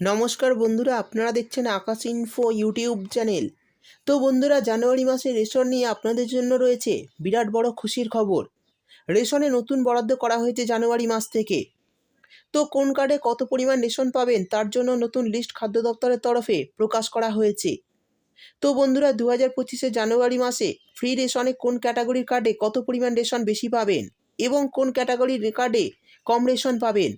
নমস্কার বন্ধুরা, আপনারা দেখছেন আকাশ ইনফো ইউটিউব চ্যানেল তো বন্ধুরা, জানুয়ারি মাসে রেশন নিয়ে আপনাদের জন্য রয়েছে বিরাট বড় খুশির খবর। রেশনে নতুন বরাদ্দ করা হয়েছে জানুয়ারি মাস থেকে। তো কোন কার্ডে কত পরিমাণ রেশন পাবেন, তার জন্য নতুন লিস্ট খাদ্য দপ্তরের তরফে প্রকাশ করা হয়েছে। তো বন্ধুরা দু হাজার পঁচিশে জানুয়ারি মাসে ফ্রি রেশনে কোন ক্যাটাগরির কার্ডে কত পরিমাণ রেশন বেশি পাবেন এবং কোন ক্যাটাগরির কার্ডে কম রেশন পাবেন?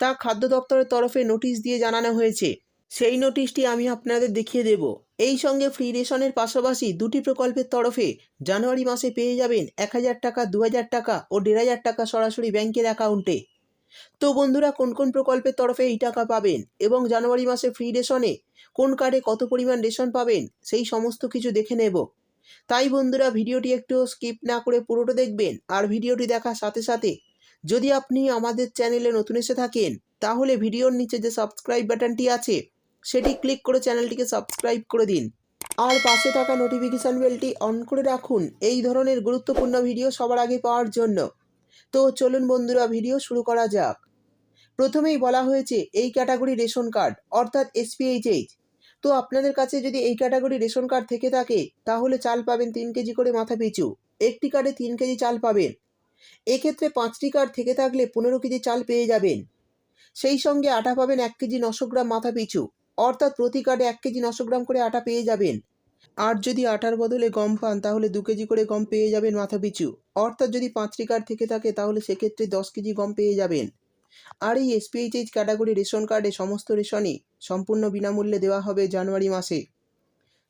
তা খাদ্য দপ্তরের তরফে নোটিশ দিয়ে জানানো হয়েছে। সেই নোটিশটি আমি আপনাদের দেখিয়ে দেব। এই সঙ্গে ফ্রি রেশনের পাশাপাশি দুটি প্রকল্পের তরফে জানুয়ারি মাসে পেয়ে যাবেন এক হাজার টাকা, দু হাজার টাকা ও দেড় হাজার টাকা সরাসরি ব্যাংকের অ্যাকাউন্টে। তো বন্ধুরা, কোন কোন প্রকল্পের তরফে এই টাকা পাবেন এবং জানুয়ারি মাসে ফ্রি রেশনে কোন কার্ডে কত পরিমাণ রেশন পাবেন, সেই সমস্ত কিছু দেখে নেব। তাই বন্ধুরা, ভিডিওটি একটু স্কিপ না করে পুরোটা দেখবেন আর ভিডিওটি দেখার সাথে সাথে যদি আপনি আমাদের চ্যানেলে নতুন এসে থাকেন, তাহলে ভিডিওর নিচে যে সাবস্ক্রাইব বাটনটি আছে, সেটি ক্লিক করে চ্যানেলটিকে সাবস্ক্রাইব করে দিন। আর পাশে থাকা নোটিফিকেশান বেলটি অন করে রাখুন, এই ধরনের গুরুত্বপূর্ণ ভিডিও সবার আগে পাওয়ার জন্য। তো চলুন বন্ধুরা ভিডিও শুরু করা যাক। প্রথমেই বলা হয়েছে, এই ক্যাটাগরি রেশন কার্ড অর্থাৎ এসপিএইচএইচ তো আপনাদের কাছে যদি এই ক্যাটাগরি রেশন কার্ড থেকে থাকে, তাহলে চাল পাবেন তিন কেজি করে মাথা পিছু একটি কার্ডে তিন কেজি চাল পাবেন। এক্ষেত্রে পাঁচটি কার্ড থেকে থাকলে পনেরো কেজি চাল পেয়ে যাবেন। সেই সঙ্গে আটা পাবেন এক কেজি নশো গ্রাম মাথা পিছু, অর্থাৎ প্রতি কার্ডে এক কেজি নশো গ্রাম করে আটা পেয়ে যাবেন। আর যদি আটার বদলে গম পান, তাহলে দু কেজি করে গম পেয়ে যাবেন মাথা পিছু, অর্থাৎ যদি পাঁচটি কার্ড থেকে থাকে, তাহলে সেক্ষেত্রে দশ কেজি গম পেয়ে যাবেন। আর এই এসপিএইচএইচ ক্যাটাগরি রেশন কার্ডে সমস্ত রেশনই সম্পূর্ণ বিনামূল্যে দেওয়া হবে জানুয়ারি মাসে।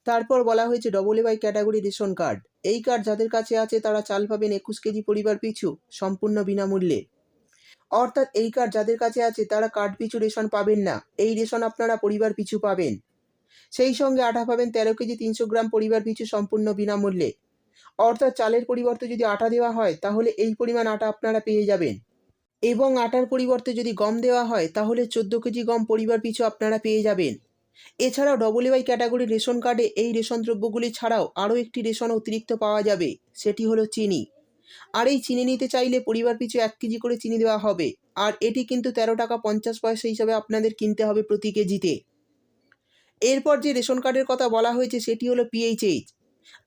তারপর বলা হয়েছে double A Y category ration card. এই কার্ড যাদের কাছে আছে তারা চাল পাবেন একুশ কেজি পরিবার পিছু, সম্পূর্ণ বিনামূল্যে। অর্থাৎ এই কার্ড যাদের কাছে আছে তারা কার্ড পিছু রেশন পাবেন না, এই রেশন আপনারা পরিবার পিছু পাবেন। সেই সঙ্গে আটা পাবেন তেরো কেজি তিনশো গ্রাম পরিবার পিছু, সম্পূর্ণ বিনামূল্যে। অর্থাৎ চালের পরিবর্তে যদি আটা দেওয়া হয়, তাহলে এই পরিমাণ আটা আপনারা পেয়ে যাবেন। এবং আটার পরিবর্তে যদি গম দেওয়া হয়, তাহলে চোদ্দ কেজি গম পরিবার পিছু আপনারা পেয়ে যাবেন। এছাড়াও ডবল ওয়াই ক্যাটাগরি রেশন কার্ডে এই রেশন দ্রব্যগুলি ছাড়াও আরও একটি রেশন অতিরিক্ত পাওয়া যাবে, সেটি হলো চিনি। আর এই চিনি নিতে চাইলে পরিবার পিছু এক কেজি করে চিনি দেওয়া হবে। আর এটি কিন্তু তেরো টাকা পঞ্চাশ পয়সা হিসাবে আপনাদের কিনতে হবে প্রতি কেজিতে। এরপর যে রেশন কার্ডের কথা বলা হয়েছে, সেটি হলো পিএইচএইচ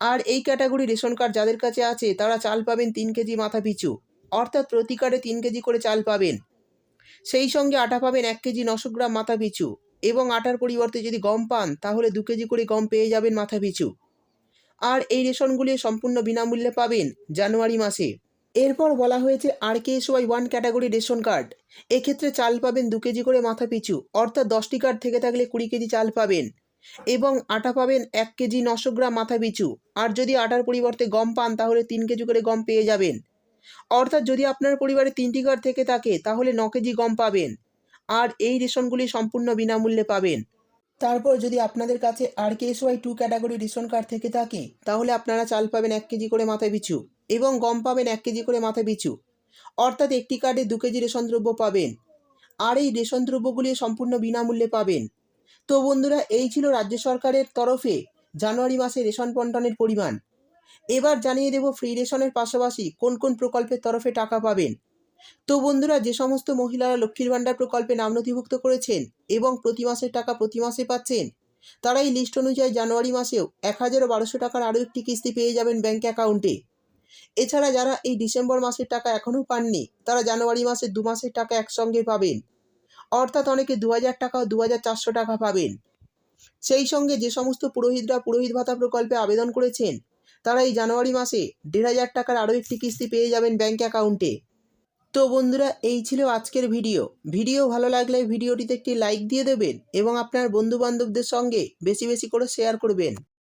আর এই ক্যাটাগরি রেশন কার্ড যাদের কাছে আছে, তারা চাল পাবেন তিন কেজি মাথা পিছু। অর্থাৎ প্রতি কার্ডে তিন কেজি করে চাল পাবেন। সেই সঙ্গে আটা পাবেন এক কেজি নশো গ্রাম মাথা পিছু। এবং আটার পরিবর্তে যদি গম পান, তাহলে দু কেজি করে গম পেয়ে যাবেন মাথা পিছু। আর এই রেশনগুলি সম্পূর্ণ বিনামূল্যে পাবেন জানুয়ারি মাসে। এরপর বলা হয়েছে R K S Y one category ration card এক্ষেত্রে চাল পাবেন দু কেজি করে মাথা পিছু, অর্থাৎ দশটি কার্ড থেকে থাকলে কুড়ি কেজি চাল পাবেন। এবং আটা পাবেন এক কেজি নশো গ্রাম মাথা পিছু। আর যদি আটার পরিবর্তে গম পান, তাহলে তিন কেজি করে গম পেয়ে যাবেন। অর্থাৎ যদি আপনার পরিবারে তিনটি কার্ড থেকে থাকে, তাহলে ন কেজি গম পাবেন। আর এই রেশনগুলি সম্পূর্ণ বিনামূল্যে পাবেন। তারপর যদি আপনাদের কাছে R K S Y two category ration card থেকে থাকে, তাহলে আপনারা চাল পাবেন এক কেজি করে মাথা পিছু এবং গম পাবেন এক কেজি করে মাথা পিছু অর্থাৎ একটি কার্ডে দু কেজি রেশন দ্রব্য পাবেন। আর এই রেশন দ্রব্যগুলি সম্পূর্ণ বিনামূল্যে পাবেন। তো বন্ধুরা, এই ছিল রাজ্য সরকারের তরফে জানুয়ারি মাসে রেশন বন্টনের পরিমাণ। এবার জানিয়ে দেব, ফ্রি রেশনের পাশাপাশি কোন কোন প্রকল্পের তরফে টাকা পাবেন। তো বন্ধুরা, যে সমস্ত মহিলারা লক্ষ্মীর ভাণ্ডার প্রকল্পে নাম নথিভুক্ত করেছেন এবং প্রতি মাসের টাকা প্রতি মাসে পাচ্ছেন, তারা এই লিস্ট অনুযায়ী জানুয়ারি মাসেও এক হাজার বারোশো টাকার আরও একটি কিস্তি পেয়ে যাবেন ব্যাঙ্ক অ্যাকাউন্টে এছাড়া যারা এই ডিসেম্বর মাসের টাকা এখনও পাননি, তারা জানুয়ারি মাসের দু মাসের টাকা একসঙ্গে পাবেন। অর্থাৎ অনেকে দু হাজার টাকা ও দু হাজার চারশো টাকা পাবেন। সেই সঙ্গে যে সমস্ত পুরোহিতরা পুরোহিত ভাতা প্রকল্পে আবেদন করেছেন, তারা এই জানুয়ারি মাসে দেড় হাজার টাকার আরও একটি কিস্তি পেয়ে যাবেন ব্যাঙ্ক অ্যাকাউন্টে তো বন্ধুরা, এই ছিল আজকের ভিডিও। ভিডিও ভালো লাগলে ভিডিওটিতে একটি লাইক দিয়ে দেবেন এবং আপনার বন্ধু বান্ধবদের সঙ্গে বেশি বেশি করে শেয়ার করবেন।